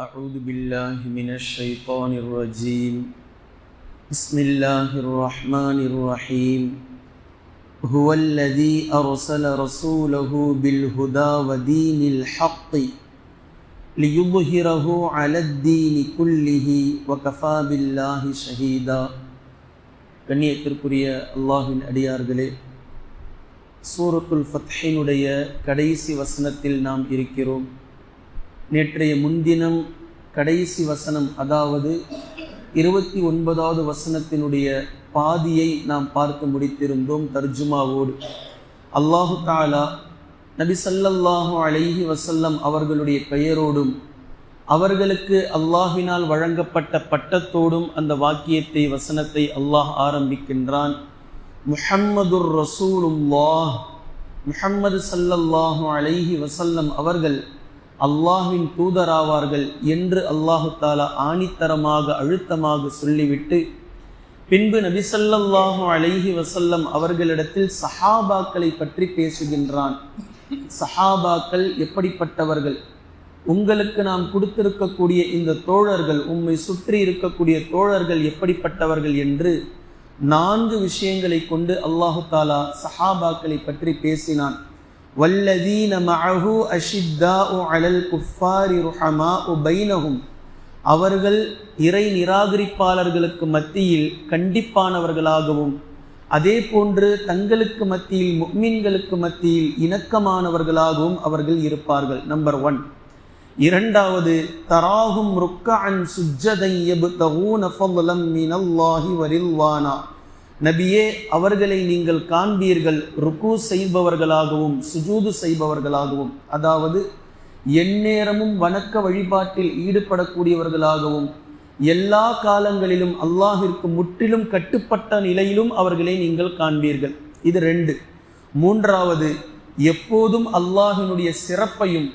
أعوذ بالله من الشيطان الرجيم بسم الله الرحمن الرحيم هو الذي أرسل رسوله بالهدى ودين الحق ليظهره على الدين كله وكفى بالله شهيدا கண்ணியத்திற்குரிய அல்லாஹின் அடியார்களே சூரத்துல் ஃபத்ஹினுடைய கடைசி வசனத்தில் நாம் இருக்கிறோம் நேற்றைய முன்தினம் கடைசி வசனம் அதாவது இருபத்தி ஒன்பதாவது வசனத்தினுடைய பாதியை நாம் பார்த்து முடித்திருந்தோம் தர்ஜுமாவோடு. அல்லாஹு தாலா நபி சல்லல்லாஹு அலைஹி வசல்லம் அவர்களுடைய பெயரோடும் அவர்களுக்கு அல்லாஹினால் வழங்கப்பட்ட பட்டத்தோடும் அந்த வாக்கியத்தை வசனத்தை அல்லாஹ் ஆரம்பிக்கின்றான். முஹம்மதுர் ரசூலுல்லாஹ் முஹம்மது சல்லல்லாஹு அலைஹி வசல்லம் அவர்கள் அல்லாஹின் தூதராவார்கள் என்று அல்லாஹு தாலா ஆணித்தரமாக அழுத்தமாக சொல்லிவிட்டு பின்பு நபிசல்லாஹு அலைஹி வசல்லம் அவர்களிடத்தில் சஹாபாக்களை பற்றி பேசுகின்றான். சஹாபாக்கள் எப்படிப்பட்டவர்கள்? உங்களுக்கு நாம் கொடுத்திருக்கக்கூடிய இந்த தோழர்கள் உம்மை சுற்றி இருக்கக்கூடிய தோழர்கள் எப்படிப்பட்டவர்கள் என்று நான்கு விஷயங்களை கொண்டு அல்லாஹு தாலா சஹாபாக்களை பற்றி பேசினான். வல்லதீன அஷித்தா உ அலல் குஃபாரி உ பைனகும் அவர்கள் இறை நிராகரிப்பாளர்களுக்கு மத்தியில் கண்டிப்பானவர்களாகவும் அதே போன்று தங்களுக்கு மத்தியில் முக்மீன்களுக்கு மத்தியில் இணக்கமானவர்களாகவும் அவர்கள் இருப்பார்கள். நம்பர் ஒன் இரண்டாவது தராகும் ருக்கஅன் சுஜ்ஜதை யப்தகூன ஃபضலம் மினல்லாஹி வரில்வானா நபியே அவர்களை நீங்கள் காண்பீர்கள். ருக்கு செய்பவர்களாகவும் சுஜூது செய்பவர்களாகவும் அதாவது எந்நேரமும் வணக்க வழிபாட்டில் ஈடுபடக்கூடியவர்களாகவும் எல்லா காலங்களிலும் அல்லாஹிற்கு முற்றிலும் கட்டுப்பட்ட நிலையிலும் அவர்களை நீங்கள் காண்பீர்கள். இது ரெண்டு. மூன்றாவது எப்போதும் அல்லாஹினுடைய சிறப்பையும்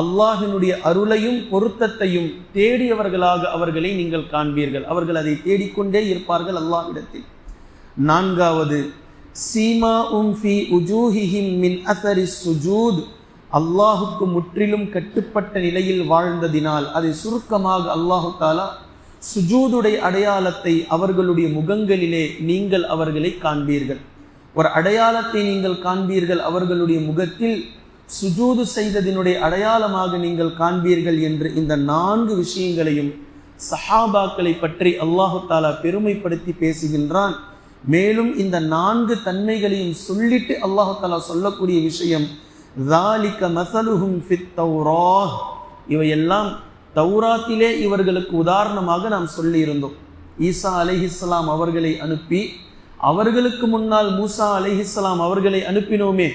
அல்லாஹினுடைய அருளையும் பொருத்தத்தையும் தேடியவர்களாக அவர்களை நீங்கள் காண்பீர்கள். அவர்கள் அதை தேடிக்கொண்டே இருப்பார்கள் அல்லாஹ் இடத்தில் நான்காவது சீமா உம் ஃபி உஜூஹிஹிம் மின் அசரி சுஜூத். அல்லாஹுக்கு முற்றிலும் கட்டுப்பட்ட நிலையில் வாழ்ந்ததினால் அதை சுருக்கமாக அல்லாஹு தாலா சுஜூதுடைய அடையாளத்தை அவர்களுடைய முகங்களிலே நீங்கள் அவர்களை காண்பீர்கள். ஒரு அடையாளத்தை நீங்கள் காண்பீர்கள் அவர்களுடைய முகத்தில் சுஜூது செய்ததினுடைய அடையாளமாக நீங்கள் காண்பீர்கள் என்று இந்த நான்கு விஷயங்களையும் சஹாபாக்களை பற்றி அல்லாஹு தாலா பெருமைப்படுத்தி பேசுகின்றான். மேலும் இந்த நான்கு தன்மைகளையும் சொல்லிட்டு அல்லாஹாலா சொல்லக்கூடிய விஷயம் தாலிக்க மசலுஹும் ஃபித் இவையெல்லாம் தௌராத்திலே இவர்களுக்கு உதாரணமாக நாம் சொல்லியிருந்தோம். ஈசா அலிஹிஸ்லாம் அவர்களை அனுப்பி அவர்களுக்கு முன்னால் மூசா அலிஹிஸ்லாம் அவர்களை அனுப்பினோமே.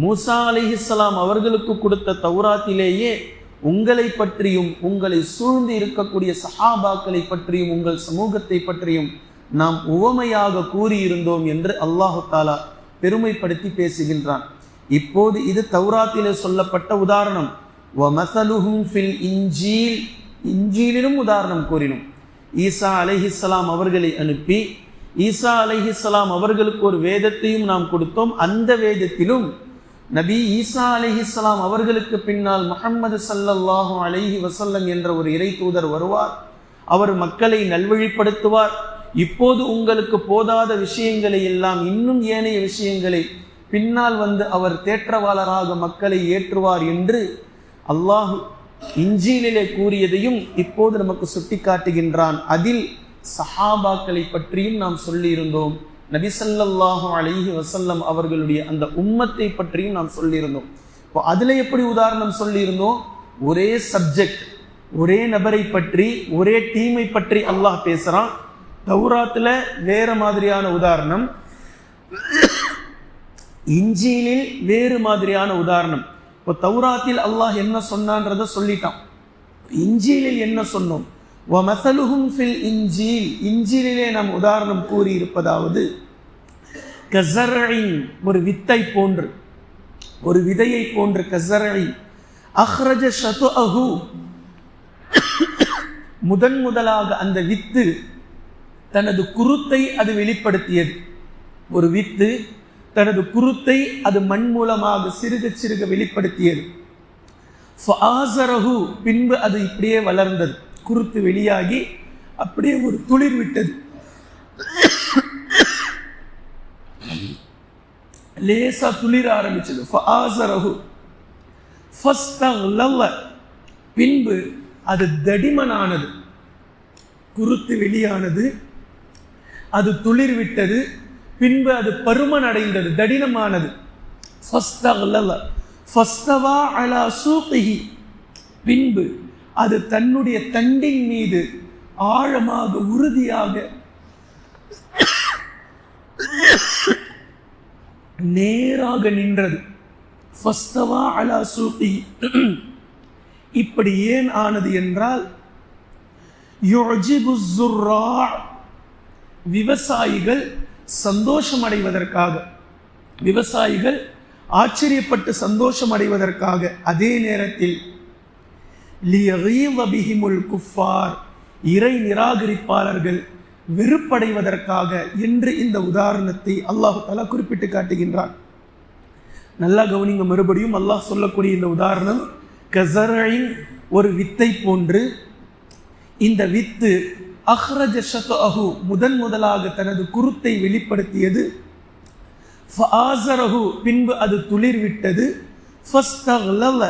மூசா அலிஹிஸ்லாம் அவர்களுக்கு கொடுத்த தௌராத்திலேயே உங்களை பற்றியும் உங்களை சூழ்ந்து இருக்கக்கூடிய சஹாபாக்களை பற்றியும் உங்கள் சமூகத்தை பற்றியும் நாம் உவமையாக கூறியிருந்தோம் என்று அல்லாஹு தாலா பெருமைப்படுத்தி பேசுகின்றான். இப்போது இது தௌராத்திலே சொல்லப்பட்ட உதாரணம். ஃபில் இஞ்சீல் இஞ்சீலிலும் உதாரணம் கூறினோம். ஈசா அலைஹிஸ்லாம் அவர்களை அனுப்பி ஈசா அலைஹிஸ்லாம் அவர்களுக்கு ஒரு வேதத்தையும் நாம் கொடுத்தோம். அந்த வேதத்திலும் நபி ஈசா அலிஹிஸ்லாம் அவர்களுக்கு பின்னால் முகம்மது சல்லல்லாஹு அலைஹி வசல்லம் என்ற ஒரு இறை தூதர் வருவார். அவர் மக்களை நல்வழிப்படுத்துவார். இப்போது உங்களுக்கு போதாத விஷயங்களை எல்லாம் இன்னும் ஏனைய விஷயங்களை பின்னால் வந்து அவர் தேற்றவாளராக மக்களை ஏற்றுவார் என்று அல்லாஹு இஞ்சியிலே கூறியதையும் இப்போது நமக்கு சுட்டி காட்டுகின்றான் அதில் சஹாபாக்களை பற்றியும் நாம் சொல்லியிருந்தோம். நபிசல்லாஹு அலிஹி வசல்லம் அவர்களுடைய அந்த உம்மத்தை பற்றியும் நாம் சொல்லியிருந்தோம். இப்போ அதில் எப்படி உதாரணம் சொல்லியிருந்தோம்? ஒரே சப்ஜெக்ட் ஒரே நபரை பற்றி ஒரே டீமை பற்றி அல்லாஹ் பேசுகிறான் தௌராத்தில் வேறு மாதிரியான உதாரணம். இஞ்சியிலில் வேறு மாதிரியான உதாரணம். இப்போ தௌராத்தில் அல்லாஹ் என்ன சொன்னான்றத சொல்லிட்டான். இஞ்சியிலில் என்ன சொன்னோம்? வமசலுகும் ஃபில் இஞ்சில் இஞ்சிலே நாம் உதாரணம் கூறியிருப்பதாவது கசரின் ஒரு வித்தை போன்று ஒரு விதையை போன்று கசரின் அஹ்ரஜ ஷது அஹு முதன் முதலாக அந்த வித்து தனது குருத்தை அது வெளிப்படுத்தியது. ஒரு வித்து தனது குருத்தை அது மண் மூலமாக சிறுக சிறுக வெளிப்படுத்தியது. ஃபாசரஹு பின்பு அது இப்படியே வளர்ந்தது. குருத்து வெளியாகி அப்படியே ஒரு துளிர் விட்டது. லேசா துளிர ஆரம்பிச்சது. ஃபாசரஹு ஃபஸ்தக்லவ பின்பு அது தடிமனானது. குருத்து வெளியானது. அது துளிர் விட்டது பின்பு அது பருமன் அடைந்தது தடினமானது பின்பு அது தன்னுடைய தண்டின் மீது ஆழமாக உறுதியாக நேராக நின்றது. இப்படி ஏன் ஆனது என்றால் யுஜிபு விவசாயிகள் சந்தோஷம் அடைவதற்காக விவசாயிகள் ஆச்சரியப்பட்டு சந்தோஷம் அடைவதற்காக அதே நேரத்தில் குஃபார் இறை நிராகரிப்பாளர்கள் வெறுப்படைவதற்காக என்று இந்த உதாரணத்தை அல்லாஹு தலா குறிப்பிட்டு காட்டுகின்றான். நல்லா கவனிங்க மறுபடியும் அல்லாஹ் சொல்லக்கூடிய இந்த உதாரணம் கசரின் ஒரு வித்தை போன்று இந்த வித்து அஹ்ரஜ ஷத்அஹு முதன் முதலாக தனது குருத்தை வெளிப்படுத்தியது. ஃபாசரஹு பின்பு அது துளிர் விட்டது ஃபஸ்தக்லவ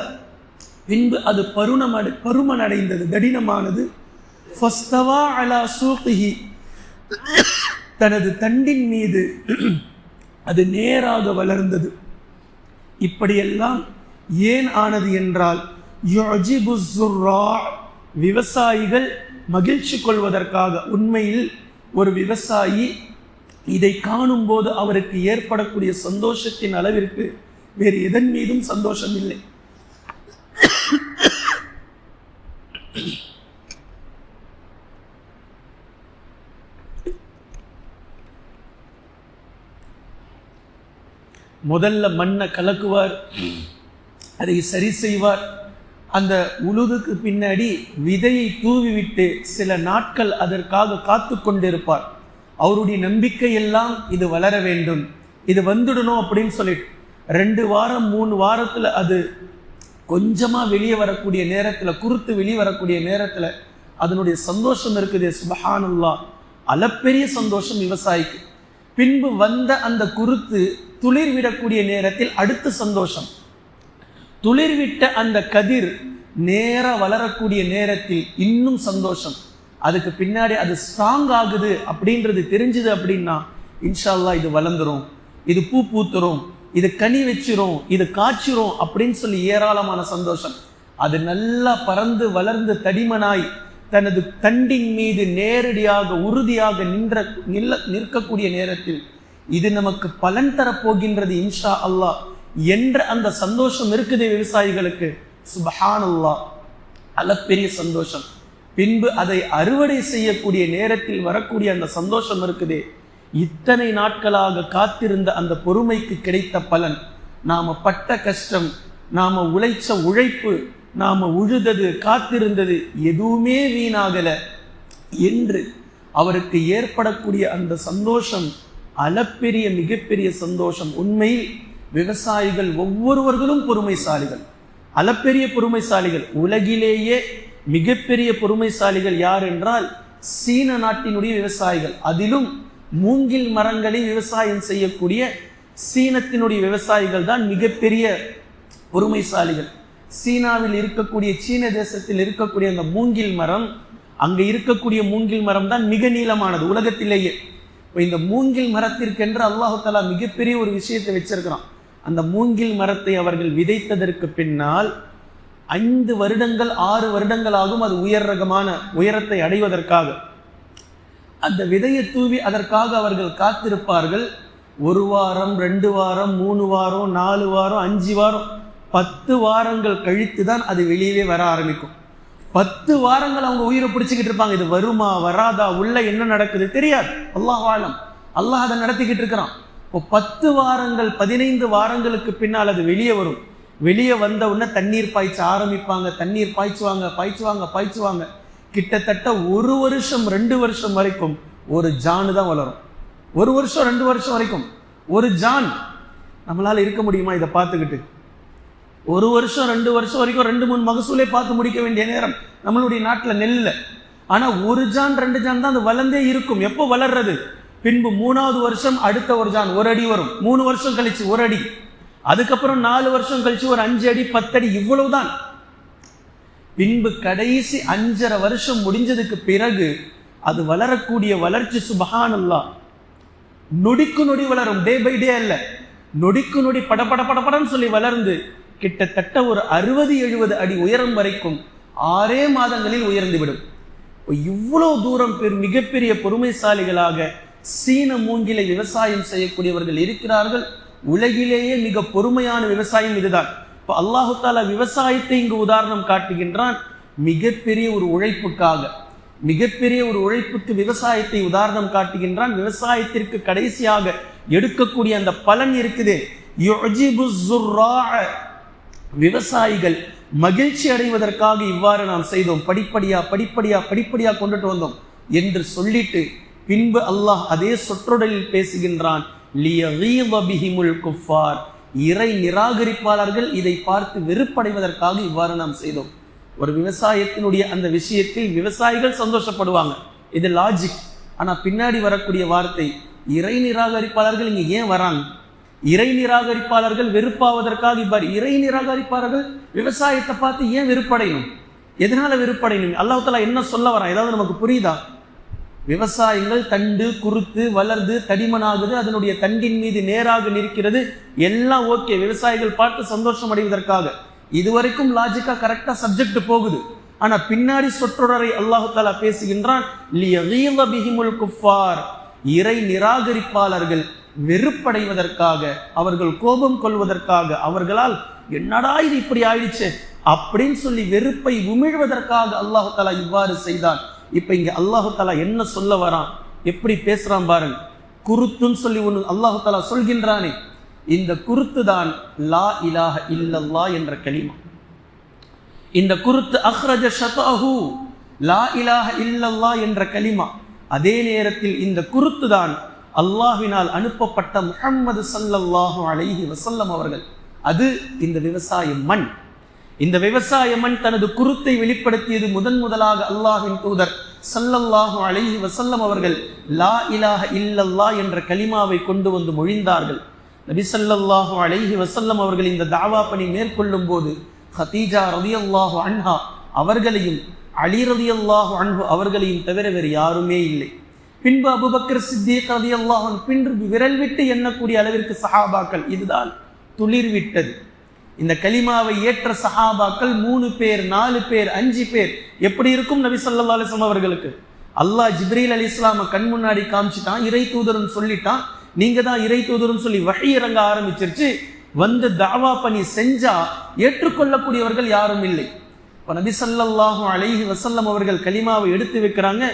பின்பு அது பருணமடை பருமனடைந்தது தடினமானது ஃபஸ்தவா அலா சூqihi தனது தண்டின் மீது அது நேராக வளர்ந்தது. இப்படியெல்லாம் ஏன் ஆனது என்றால் யுஜிபு விவசாயிகள் மகிழ்ச்சி கொள்வதற்காக உண்மையில் ஒரு விவசாயி இதை காணும்போது அவருக்கு ஏற்படக்கூடிய சந்தோஷத்தின் அளவிற்கு வேறு எதன் மீதும் சந்தோஷம் இல்லை. முதல்ல மண்ணை கலக்குவார் அதை சரி செய்வார். அந்த உழுதுக்கு பின்னாடி விதையை தூவிவிட்டு சில நாட்கள் அதற்காக காத்து கொண்டிருப்பார். அவருடைய நம்பிக்கையெல்லாம் இது வளர வேண்டும். இது வந்துடணும் அப்படின்னு சொல்லிட்டு ரெண்டு வாரம் மூணு வாரத்தில் அது கொஞ்சமாக வெளியே வரக்கூடிய நேரத்தில் குறுத்து வெளியே வரக்கூடிய நேரத்தில் அதனுடைய சந்தோஷம் இருக்குது. சுபஹானுல்லா. அளப்பெரிய சந்தோஷம் விவசாயிக்கு. பின்பு வந்த அந்த குருத்து துளிர் விடக்கூடிய நேரத்தில் அடுத்த சந்தோஷம். துளிர்விட்ட அந்த கதிர் நேர வளரக்கூடிய நேரத்தில் இன்னும் சந்தோஷம். அதுக்கு பின்னாடி அது ஸ்ட்ராங் ஆகுது அப்படின்றது தெரிஞ்சுது அப்படின்னா இன்ஷா அல்லாஹ் இது வளர்ந்துரும். இது பூ பூத்துரும். இது கனி வச்சிரும். இது காய்ச்சிரும் அப்படின்னு சொல்லி ஏராளமான சந்தோஷம். அது நல்லா பறந்து வளர்ந்து தடிமனாய் தனது தண்டின் மீது நேரடியாக உறுதியாக நின்ற நில்ல நிற்கக்கூடிய நேரத்தில் இது நமக்கு பலன் தரப்போகின்றது இன்ஷா அல்லாஹ் என்ற அந்த சந்தோஷம் இருக்குது விவசாயிகளுக்கு. சுபஹானல்லாஹ். அளப்பெரிய சந்தோஷம். பின்பு அதை அறுவடை செய்யக்கூடிய நேரத்தில் வரக்கூடிய அந்த சந்தோஷம் இருக்குது. இத்தனை நாட்களாக காத்திருந்த அந்த பொறுமைக்கு கிடைத்த பலன். நாம பட்ட கஷ்டம் நாம உழைச்ச உழைப்பு நாம உழுதது காத்திருந்தது எதுவுமே வீணாகல. என்று அவருக்கு ஏற்படக்கூடிய அந்த சந்தோஷம் அளப்பெரிய மிகப்பெரிய சந்தோஷம். உண்மையில் விவசாயிகள் ஒவ்வொருவர்களும் பொறுமைசாலிகள். அளப்பெரிய பொறுமைசாலிகள். உலகிலேயே மிகப்பெரிய பொறுமைசாலிகள் யார் என்றால் சீன நாட்டினுடைய விவசாயிகள். அதிலும் மூங்கில் மரங்களை விவசாயம் செய்யக்கூடிய சீனத்தினுடைய விவசாயிகள் தான் மிகப்பெரிய பொறுமைசாலிகள். சீனாவில் இருக்கக்கூடிய சீன தேசத்தில் இருக்கக்கூடிய அந்த மூங்கில் மரம் அங்க இருக்கக்கூடிய மூங்கில் மரம் தான் மிக நீளமானது உலகத்திலேயே. இப்போ இந்த மூங்கில் மரத்திற்கென்று அல்லாஹு தலா மிகப்பெரிய ஒரு விஷயத்தை வச்சிருக்கிறான். அந்த மூங்கில் மரத்தை அவர்கள் விதைத்ததற்கு பின்னால் ஐந்து வருடங்கள் ஆறு வருடங்கள் ஆகும் அது உயர் ரகமான உயரத்தை அடைவதற்காக. அந்த விதையை தூவி அதற்காக அவர்கள் காத்திருப்பார்கள். ஒரு வாரம் ரெண்டு வாரம் மூணு வாரம் நாலு வாரம் அஞ்சு வாரம் பத்து வாரங்கள் கழித்து தான் அது வெளியவே வர ஆரம்பிக்கும். பத்து வாரங்கள் அவங்க உயிரை பிடிச்சிக்கிட்டு இருப்பாங்க. இது வருமா வராதா உள்ள என்ன நடக்குது தெரியாது. அல்லாஹ் வாழம் அல்லாஹ் அதை நடத்திக்கிட்டு இருக்கிறான். இப்போ பத்து வாரங்கள் பதினைந்து வாரங்களுக்கு பின்னால் அது வெளியே வரும். வெளியே வந்த உடனே தண்ணீர் பாய்ச்ச ஆரம்பிப்பாங்க தண்ணீர் பாய்ச்சுவாங்க பாய்ச்சுவாங்க பாய்ச்சுவாங்க. கிட்டத்தட்ட ஒரு வருஷம் ரெண்டு வருஷம் வரைக்கும் ஒரு ஜானு தான் வளரும். ஒரு வருஷம் ரெண்டு வருஷம் வரைக்கும் ஒரு ஜான். நம்மளால் இருக்க முடியுமா இதை பார்த்துக்கிட்டு? ஒரு வருஷம் ரெண்டு வருஷம் வரைக்கும் ரெண்டு மூணு மகசூலை பார்த்து முடிக்க வேண்டிய நேரம் நம்மளுடைய நாட்டில் நெல்லில் ஆனால் ஒரு ஜான் ரெண்டு ஜான் தான் அது வளர்ந்தே இருக்கும். எப்போ வளர்றது? பின்பு மூணாவது வருஷம் அடுத்த ஒரு ஜான் ஒரு அடி வரும். மூணு வருஷம் கழிச்சு ஒரு அடி. அதுக்கப்புறம் நாலு வருஷம் கழிச்சு ஒரு அஞ்சு அடி பத்தடி இவ்வளவுதான். பின்பு கடைசி அஞ்சரை வருஷம் முடிஞ்சதுக்கு பிறகு அது வளரக்கூடிய வளர்ச்சி சுபகானல்லா நொடிக்கு நொடி வளரும் டே பை டே அல்ல. நொடிக்கு நொடி படபட படபடன்னு சொல்லி வளர்ந்து கிட்டத்தட்ட ஒரு அறுபது எழுபது அடி உயரம் வரைக்கும் ஆறே மாதங்களில் உயர்ந்து விடும். இவ்வளவு தூரம் பெரும் மிகப்பெரிய பொறுமைசாலிகளாக சீன மூங்கிலை விவசாயம் செய்யக்கூடியவர்கள் இருக்கிறார்கள். உலகிலேயே மிக பொறுமையான விவசாயம் இதுதான். இப்போ அல்லாஹு தாலா விவசாயத்தை இங்கு உதாரணம் காட்டுகின்றான். மிகப்பெரிய ஒரு உழைப்புக்காக மிகப்பெரிய ஒரு உழைப்புக்கு விவசாயத்தை உதாரணம் காட்டுகின்றான். விவசாயத்திற்கு கடைசியாக எடுக்கக்கூடிய அந்த பலன் இருக்குது. விவசாயிகள் மகிழ்ச்சி அடைவதற்காக இவ்வாறு நாம் செய்தோம். படிப்படியா படிப்படியா படிப்படியா கொண்டுட்டு வந்தோம் என்று சொல்லிட்டு பின்பு அல்லாஹ் அதே சொற்றொடலில் பேசுகின்றான் குஃபார்." இறை நிராகரிப்பாளர்கள் இதை பார்த்து வெறுப்படைவதற்காக இவ்வாறு நாம் செய்தோம். ஒரு விவசாயத்தினுடைய அந்த விஷயத்தில் விவசாயிகள் சந்தோஷப்படுவாங்க. இது லாஜிக் ஆனா பின்னாடி வரக்கூடிய வார்த்தை இறை நிராகரிப்பாளர்கள் இங்க ஏன் வராங்க? இறை நிராகரிப்பாளர்கள் வெறுப்பாவதற்காக இவ்வாறு இறை நிராகரிப்பாளர்கள் விவசாயத்தை பார்த்து ஏன் வெறுப்படையணும்? எதனால வெறுப்படையணும்? அல்லாஹால என்ன சொல்ல வரான்? ஏதாவது நமக்கு புரியுதா? விவசாயங்கள் தண்டு குருத்து வளர்ந்து தடிமனாகுது அதனுடைய தண்டின் மீது நேராக நிற்கிறது. எல்லாம் ஓகே. விவசாயிகள் பார்த்து சந்தோஷம் அடைவதற்காக. இதுவரைக்கும் லாஜிக்கா கரெக்டா சப்ஜெக்ட் போகுது. ஆனா பின்னாடி சொற்றொடரை அல்லாஹு தாலா பேசுகின்றான் குஃபார்." இறை நிராகரிப்பாளர்கள் வெறுப்படைவதற்காக அவர்கள் கோபம் கொள்வதற்காக அவர்களால் என்னடா இது இப்படி ஆயிடுச்சு? அப்படின்னு சொல்லி வெறுப்பை உமிழ்வதற்காக அல்லாஹு தாலா இவ்வாறு செய்தான். இப்ப இங்க அல்லாஹு தாலா என்ன சொல்ல வரான்? எப்படி பேசுறான் பாருங்க. குருத்துன்னு சொல்லி ஒண்ணு அல்லாஹு தாலா சொல்கின்றானே. இந்த குருத்து தான் லா இலாஹ இல்லல்லா என்ற கலிமா. இந்த குருத்து அஹ்ரஜ ஷதாஹு லா இலாஹ இல்லல்லா என்ற கலிமா. அதே நேரத்தில் இந்த குருத்து தான் அல்லாஹினால் அனுப்பப்பட்ட முஹம்மது சல்லல்லாஹு அலைஹி வசல்லம் அவர்கள். அது இந்த விவசாய மண். இந்த விவசாயமன் தனது குருத்தை வெளிப்படுத்தியது முதன் முதலாக அல்லாஹின் தூதர் சல்லல்லாஹு அலைஹி வசல்லம் அவர்கள் லா இலாஹ இல்லல்லா என்ற கலிமாவை கொண்டு வந்து மொழிந்தார்கள். நபி சல்லல்லாஹு அலைஹி வசல்லம் அவர்கள் இந்த தாவா பணி மேற்கொள்ளும் போது ஹதீஜா ரலியல்லாஹு அன்ஹா அவர்களையும் அலி ரலியல்லாஹு அன்ஹு அவர்களையும் தவிர வேறு யாருமே இல்லை. பின்பு அபுபக்கர் சித்திக் ரவி அல்லாஹன் பின்பு விரல் விட்டு எண்ணக்கூடிய அளவிற்கு சஹாபாக்கள் இதுதான் துளிர் விட்டது. இந்த கலிமாவை ஏற்ற சஹாபாக்கள் மூணு பேர் நாலு பேர் அஞ்சு பேர். எப்படி இருக்கும் நபி சொல்லா அலிஸ்லாம் அவர்களுக்கு? அல்லாஹ் ஜிப்ரீல் அலி இஸ்லாம கண் முன்னாடி காமிச்சிட்டான் இறை தூதர்னு சொல்லிட்டான். நீங்க தான் இறை தூதர்னு சொல்லி வழி இறங்க ஆரம்பிச்சிருச்சு. வந்து தாவா பணி செஞ்சா ஏற்றுக்கொள்ளக்கூடியவர்கள் யாரும் இல்லை. இப்போ நபி ஸல்லல்லாஹு அலைஹி வசல்லம் அவர்கள் கலிமாவை எடுத்து வைக்கிறாங்க.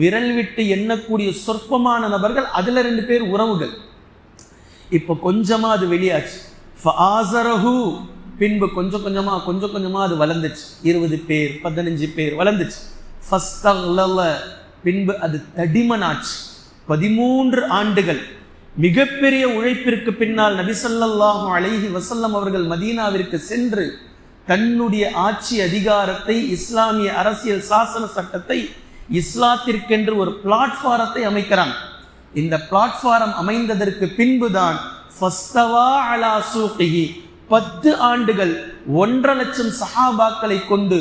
விரல் விட்டு எண்ணக்கூடிய சொற்பமான நபர்கள் அதுல ரெண்டு பேர் உறவுகள். இப்போ கொஞ்சமா அது வெளியாச்சு. பின்பு கொஞ்சம் கொஞ்சமா கொஞ்சம் கொஞ்சமா அது வளர்ந்துச்சு. இருபது பேர் பதினஞ்சு பேர் வளர்ந்துச்சு. பின்பு அது தடிமனாச்சு. பதிமூன்று ஆண்டுகள். மிகப்பெரிய உழைப்பிற்கு பின்னால் நபிசல்லாஹு ஸல்லல்லாஹு அலைஹி அவர்கள் மதீனாவிற்கு சென்று தன்னுடைய ஆட்சி அதிகாரத்தை இஸ்லாமிய அரசியல் சாசன சட்டத்தை இஸ்லாத்திற்கென்று ஒரு பிளாட்ஃபாரத்தை அமைக்கிறாங்க இந்த பிளாட்ஃபாரம் அமைந்ததற்கு பின்புதான் பத்து ஆண்டுகள் ஒன்றரை லட்சம் சஹாபாக்களை கொண்டு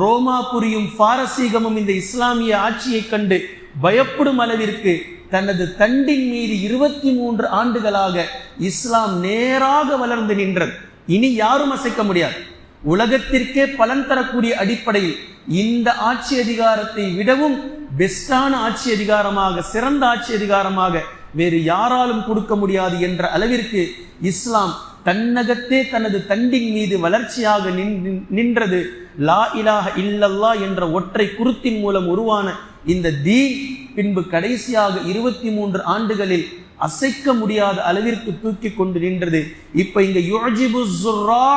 ரோமாபுரியும் பாரசீகமும் இந்த இஸ்லாமிய ஆட்சியை கண்டு பயப்படும் அளவிற்கு தனது தண்டின் மீது இருபத்தி மூன்று ஆண்டுகளாக இஸ்லாம் நேராக வளர்ந்து நின்றது. இனி யாரும் அசைக்க முடியாது. உலகத்திற்கே பலன் தரக்கூடிய அடிப்படையில் இந்த ஆட்சி அதிகாரத்தை விடவும் பெஸ்டான ஆட்சி அதிகாரமாக சிறந்த ஆட்சி அதிகாரமாக வேறு யாராலும் கொடுக்க முடியாது என்ற அளவிற்கு இஸ்லாம் தன்னகத்தே தனது தண்டின் மீது வளர்ச்சியாக நின்- நின்றது. லா இலாக இல்லல்லா என்ற ஒற்றை குருத்தின் மூலம் உருவான இந்த தீன் பின்பு கடைசியாக இருபத்தி மூன்று ஆண்டுகளில் அசைக்க முடியாத அளவிற்கு தூக்கி கொண்டு நின்றது. இப்ப இங்க யுஜிபு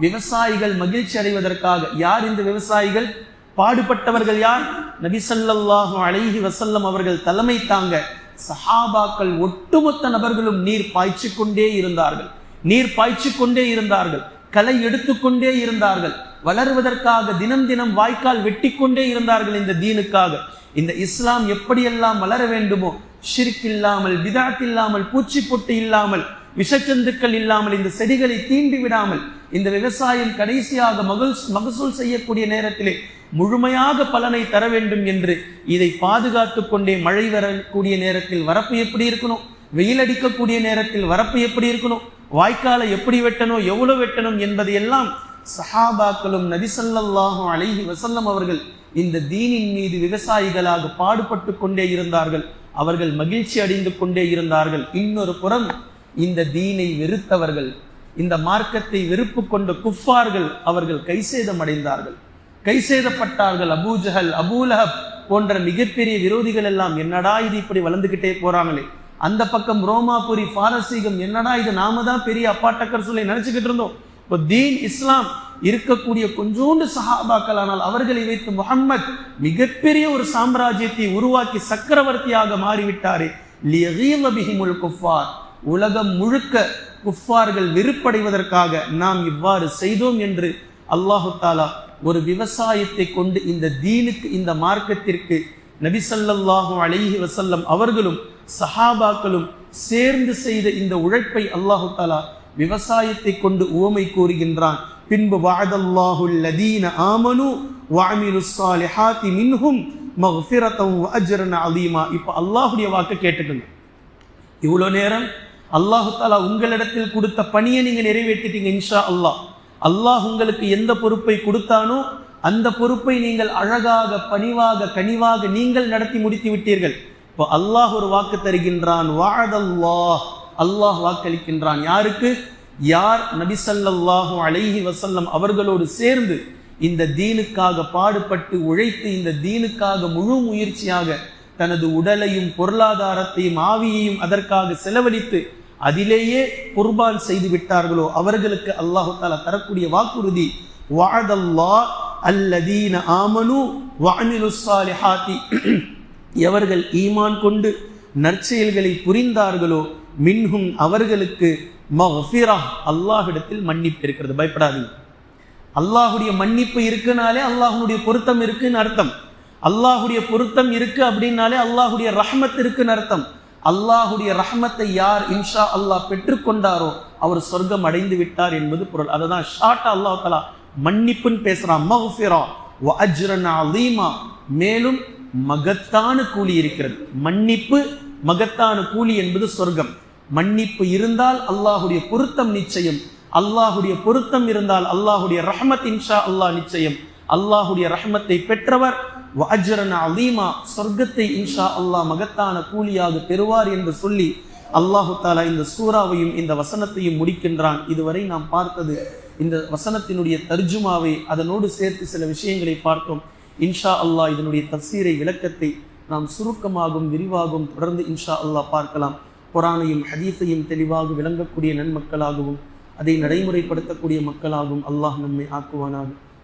விவசாயிகள் மகிழ்ச்சி அடைவதற்காக யார் இந்த விவசாயிகள்? பாடுபட்டவர்கள் யார்? நபிசல்லாஹு அழகி அலைஹி அவர்கள் தலைமை தாங்க சஹாபாக்கள் ஒட்டுமொத்த நபர்களும் நீர் பாய்ச்சி கொண்டே இருந்தார்கள். நீர் பாய்ச்சிக்கொண்டே இருந்தார்கள். களை எடுத்துக்கொண்டே இருந்தார்கள். வளர்வதற்காக தினம் தினம் வாய்க்கால் வெட்டி கொண்டே இருந்தார்கள் இந்த தீனுக்காக. இந்த இஸ்லாம் எப்படியெல்லாம் வளர வேண்டுமோ ஷிர்க் இல்லாமல் விதாத் இல்லாமல் பூச்சி பொட்டு இல்லாமல் விஷச்சந்துக்கள் இல்லாமல் இந்த செடிகளை தீண்டி விடாமல் இந்த விவசாயம் கடைசியாக மகள் மகசூல் செய்யக்கூடிய நேரத்திலே முழுமையாக பலனை தர வேண்டும் என்று இதை பாதுகாத்து கொண்டே மழை வரக்கூடிய நேரத்தில் வரப்பு எப்படி இருக்கணும்? வெயில் அடிக்கக்கூடிய நேரத்தில் வரப்பு எப்படி இருக்கணும்? வாய்க்காலை எப்படி வெட்டணும்? எவ்வளவு வெட்டணும்? என்பதையெல்லாம் சஹாபாக்களும் நபிசல்லாஹும் அலைஹி வசல்லம் அவர்கள் இந்த தீனின் மீது விவசாயிகளாக பாடுபட்டு கொண்டே இருந்தார்கள். அவர்கள் மகிழ்ச்சி அடைந்து கொண்டே இருந்தார்கள். இன்னொரு புறம் இந்த தீனை வெறுத்தவர்கள். இந்த மார்க்கத்தை வெறுப்பு கொண்ட குஃபார்கள் அவர்கள் கைசேதம் அடைந்தார்கள் கைசேதப்பட்டார்கள் அபூஜஹல் அபூலஹப் போன்ற மிகப்பெரிய விரோதிகள் எல்லாம் என்னடா இது இப்படி வளர்ந்துகிட்டே போறாங்களே? அந்த பக்கம் ரோமாபுரி பாரசீகம் என்னடா இது? நாம தான் பெரிய அப்பாட்டக்கர் சொல்லி நினைச்சுக்கிட்டு இருந்தோம். இப்போ தீன் இஸ்லாம் இருக்கக்கூடிய கொஞ்சோண்டு சஹாபாக்கள் ஆனால் அவர்களை வைத்து முகம்மத் மிகப்பெரிய ஒரு சாம்ராஜ்யத்தை உருவாக்கி சக்கரவர்த்தியாக மாறிவிட்டாரே. குஃபார். உலகம் முழுக்க குஃபார்கள் வெறுப்படைவதற்காக நாம் இவ்வாறு செய்தோம் என்று அல்லாஹு தாலா ஒரு விவசாயத்தை கொண்டு இந்த தீனுக்கு இந்த மார்க்கத்திற்கு நபிசல்லாஹு அழகி வசல்லம் அவர்களும் சஹாபாக்களும் சேர்ந்து செய்த இந்த உழைப்பை அல்லாஹு தாலா விவசாயத்தை கொண்டு உவமை கூறுகின்றான். பின்பு வாதல்லாஹு லதீன ஆமனு வஅமிலு சாலிஹாத்தி மின்ஹும் மக்ஃபிரத்தம் வஅஜ்ரன் அலீமா. இப்போ அல்லாஹுடைய வாக்கு கேட்டுக்கணும். இவ்வளோ நேரம் அல்லாஹு தாலா உங்களிடத்தில் கொடுத்த பணியை நீங்கள் நிறைவேற்றிட்டீங்க இன்ஷா அல்லாஹ். அல்லாஹ் உங்களுக்கு எந்த பொறுப்பை கொடுத்தானோ அந்த பொறுப்பை நீங்கள் அழகாக பணிவாக கனிவாக நீங்கள் நடத்தி முடித்து விட்டீர்கள். இப்போ அல்லாஹ் ஒரு வாக்கு தருகின்றான் வாழதல்லாஹ் அல்லாஹ் வாக்களிக்கின்றான். யாருக்கு? யார் நபிசல்லாஹு அலைஹி வசல்லம் அவர்களோடு சேர்ந்து இந்த தீனுக்காக பாடுபட்டு உழைத்து இந்த தீனுக்காக முழு முயற்சியாக தனது உடலையும் பொருளாதாரத்தையும் ஆவியையும் அதற்காக செலவழித்து அதிலேயே குர்பான் செய்து விட்டார்களோ அவர்களுக்கு அல்லாஹு தாலா தரக்கூடிய வாக்குறுதி வாதல்லா அல்லதீன ஆமனு வஅமிலு ஸாலிஹாத்தி எவர்கள் ஈமான் கொண்டு நற்செயல்களை புரிந்தார்களோ மின்ஹும் அவர்களுக்கு மஃபிரா அல்லாஹிடத்தில் மன்னிப்பு இருக்கிறது. பயப்படாதீங்க. அல்லாஹுடைய மன்னிப்பு இருக்குனாலே அல்லாஹுடைய பொருத்தம் இருக்குன்னு அர்த்தம். அல்லாஹுடைய பொருத்தம் இருக்கு அப்படின்னாலே அல்லாஹுடைய ரஹமத் இருக்குன்னு அர்த்தம். அல்லாஹுடைய ரஹமத்தை யார் இன்ஷா அல்லாஹ் பெற்றுக்கொண்டாரோ அவர் சொர்க்கம் அடைந்து விட்டார் என்பது பொருள். அதை தான் ஷார்ட்டா அல்லாஹ் தலா மன்னிப்புன்னு பேசுறான். மஹ்ஃபிரா அஜ்ரன் அலீமா. மேலும் மகத்தான கூலி இருக்கிறது. மன்னிப்பு மகத்தான கூலி என்பது சொர்க்கம். மன்னிப்பு இருந்தால் அல்லாஹுடைய பொருத்தம் நிச்சயம். அல்லாஹுடைய பொருத்தம் இருந்தால் அல்லாஹுடைய ரஹமத் இன்ஷா அல்லாஹ் நிச்சயம். அல்லாஹுடைய ரஹமத்தை பெற்றவர். வஜ்ரன் அலீமா சொர்க்கத்தை இன்ஷா அல்லாஹ் மகத்தான கூலியாக பெறுவார் என்று சொல்லி அல்லாஹு தாலா இந்த சூறாவையும் இந்த வசனத்தையும் முடிக்கின்றான். இதுவரை நாம் பார்த்தது இந்த வசனத்தினுடைய தர்ஜுமாவை அதனோடு சேர்த்து சில விஷயங்களை பார்த்தோம். இன்ஷா அல்லாஹ் இதனுடைய தப்சீரை விளக்கத்தை நாம் சுருக்கமாகவும் விரிவாகவும் தொடர்ந்து இன்ஷா அல்லாஹ் பார்க்கலாம். குரானையும் ஹதீஸையும் தெளிவாக விளங்கக்கூடிய நன்மக்களாகவும் அதை நடைமுறைப்படுத்தக்கூடிய மக்களாகவும் அல்லாஹ் நம்மை ஆக்குவானாக.